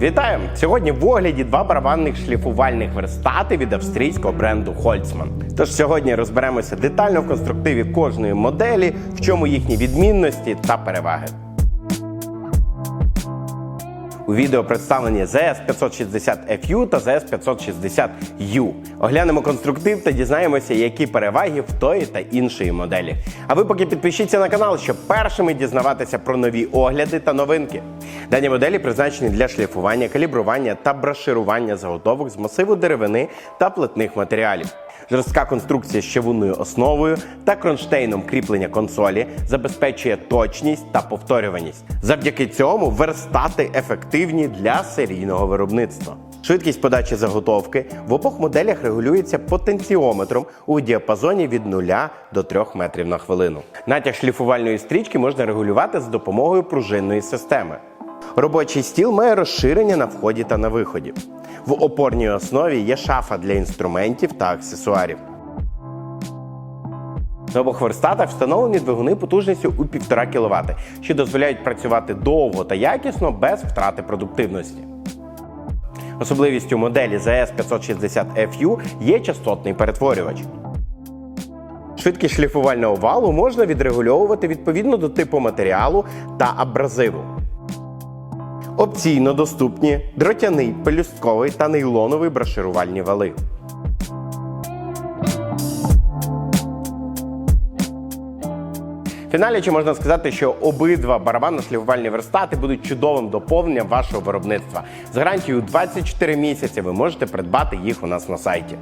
Вітаю! Сьогодні в огляді два барабанних шліфувальних верстати від австрійського бренду Holtzmann. Тож сьогодні розберемося детально в конструктиві кожної моделі, в чому їхні відмінності та переваги. У відео представлені ZS560FU та ZS560U. Оглянемо конструктив та дізнаємося, які переваги в тої та іншої моделі. А ви поки підпишіться на канал, щоб першими дізнаватися про нові огляди та новинки. Дані моделі призначені для шліфування, калібрування та броширування заготовок з масиву деревини та плитних матеріалів. Жорстка конструкція з чавунною основою та кронштейном кріплення консолі забезпечує точність та повторюваність. Завдяки цьому верстати ефективні для серійного виробництва. Швидкість подачі заготовки в обох моделях регулюється потенціометром у діапазоні від 0 до 3 метрів на хвилину. Натяг шліфувальної стрічки можна регулювати з допомогою пружинної системи. Робочий стіл має розширення на вході та на виході. В опорній основі є шафа для інструментів та аксесуарів. На обох верстатах встановлені двигуни потужністю у 1,5 кВт, що дозволяють працювати довго та якісно без втрати продуктивності. Особливістю моделі ZS560FU є частотний перетворювач. Швидкість шліфувального валу можна відрегульовувати відповідно до типу матеріалу та абразиву. Опційно доступні дротяний, пелюстковий та нейлоновий броширувальні вали. В фіналі чи можна сказати, що обидва барабанно-шліфувальні верстати будуть чудовим доповненням вашого виробництва. З гарантією 24 місяці ви можете придбати їх у нас на сайті.